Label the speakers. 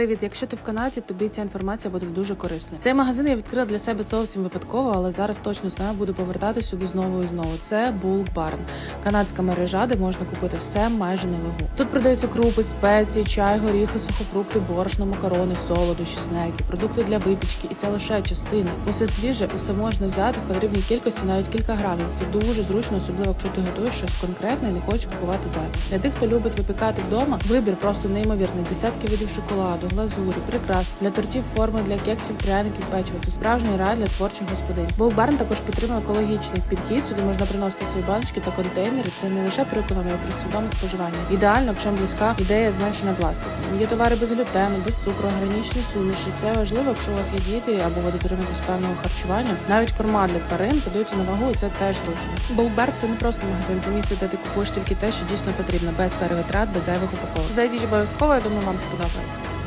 Speaker 1: Привіт, якщо ти в Канаді, тобі ця інформація буде дуже корисна. Цей магазин я відкрила для себе зовсім випадково, але зараз точно знаю, буду повертатись сюди знову і знову. Це Bulk Barn, канадська мережа, де можна купити все майже на вагу. Тут продаються крупи, спеції, чай, горіхи, сухофрукти, борошно, макарони, солодощі, снеки, продукти для випічки, і це лише частина. Усе свіже, усе можна взяти в потрібній кількості, навіть кілька грамів. Це дуже зручно, особливо якщо ти готуєш щось конкретне і не хочеш купувати зайве. Для тих, хто любить випікати вдома, вибір просто неймовірний. Десятки видів шоколаду, глазурі, прикрас для тортів, форми для кексів, пряників, печива. Це справжній рай для творчих господинь. Болбарн також підтримує екологічний підхід. Сюди можна приносити свої баночки та контейнери. Це не лише про економію, а про свідоме споживання. Ідеально, вам близька ідея зменшення пластику. Є товари без глютену, без цукру, органічні суміші. Це важливо, якщо у вас є діти або ви дотримуєтесь певного харчування. Навіть корма для тварин подаються на вагу, і це теж зручно. Болберг це не просто магазин, це місце, де ти купуєш тільки те, що дійсно потрібно, без перевитрат, без зайвих упаковок. Зайдіть обов'язково, я думаю, вам сподобається.